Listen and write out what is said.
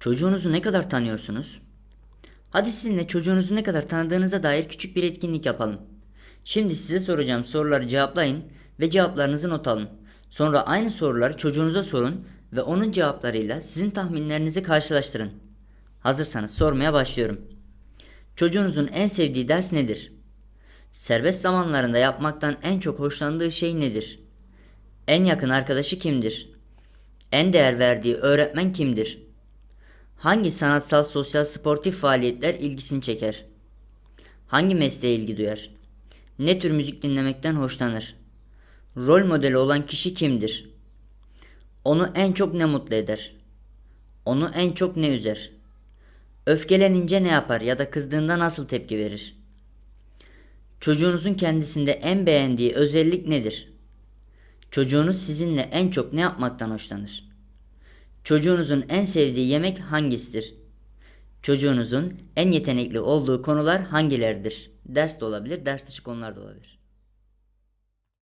Çocuğunuzu ne kadar tanıyorsunuz? Hadi sizinle çocuğunuzu ne kadar tanıdığınıza dair küçük bir etkinlik yapalım. Şimdi size soracağım soruları cevaplayın ve cevaplarınızı not alın. Sonra aynı soruları çocuğunuza sorun ve onun cevaplarıyla sizin tahminlerinizi karşılaştırın. Hazırsanız sormaya başlıyorum. Çocuğunuzun en sevdiği ders nedir? Serbest zamanlarında yapmaktan en çok hoşlandığı şey nedir? En yakın arkadaşı kimdir? En değer verdiği öğretmen kimdir? Hangi sanatsal, sosyal, sportif faaliyetler ilgisini çeker? Hangi mesleğe ilgi duyar? Ne tür müzik dinlemekten hoşlanır? Rol modeli olan kişi kimdir? Onu en çok ne mutlu eder? Onu en çok ne üzer? Öfkelenince ne yapar ya da kızdığında nasıl tepki verir? Çocuğunuzun kendisinde en beğendiği özellik nedir? Çocuğunuz sizinle en çok ne yapmaktan hoşlanır? Çocuğunuzun en sevdiği yemek hangisidir? Çocuğunuzun en yetenekli olduğu konular hangileridir? Ders de olabilir, ders dışı konular da olabilir.